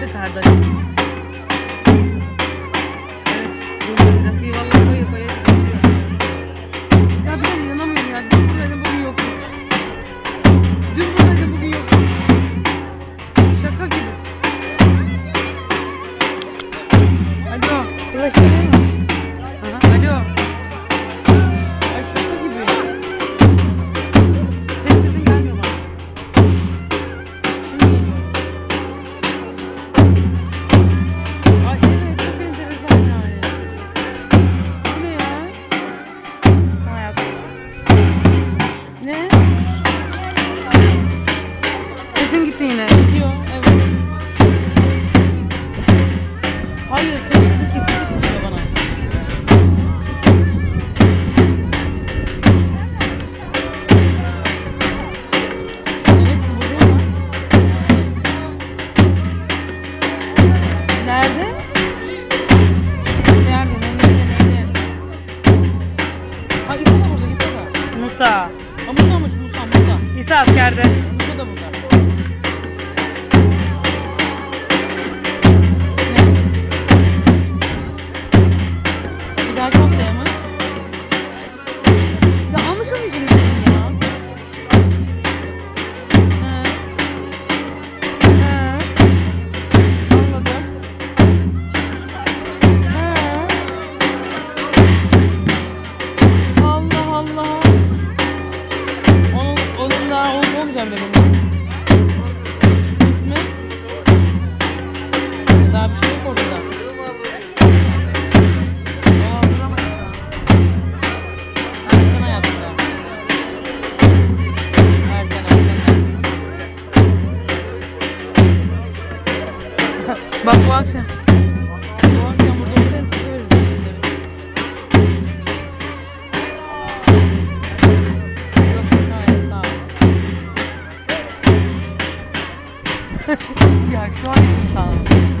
İşte kardeş. Evet, bu yüzden kıyvalı koyu koyu çıkartıyor. Ya ben inanamıyorum ya. Dün buradaydı bugün yok. Dün buradaydı bugün yok. Şaka gibi. Alo. Ulaşabilir miyim? Gitti yine. Gidiyor, evet. Hayır, sessizlik kesinlikle bana. Evet, ben. Nerede? Nerede? Ne, neydi? Neydi? Ha, İsa da burada, İsa da. Musa. Ha, Musa'mış, Musa, Musa. İsa askerde. Musa da burada. Olmayacağını bile bilmiyorum. İsmi? Daha bir şey yok ortada. Bak bu akşam. 야그아저씨사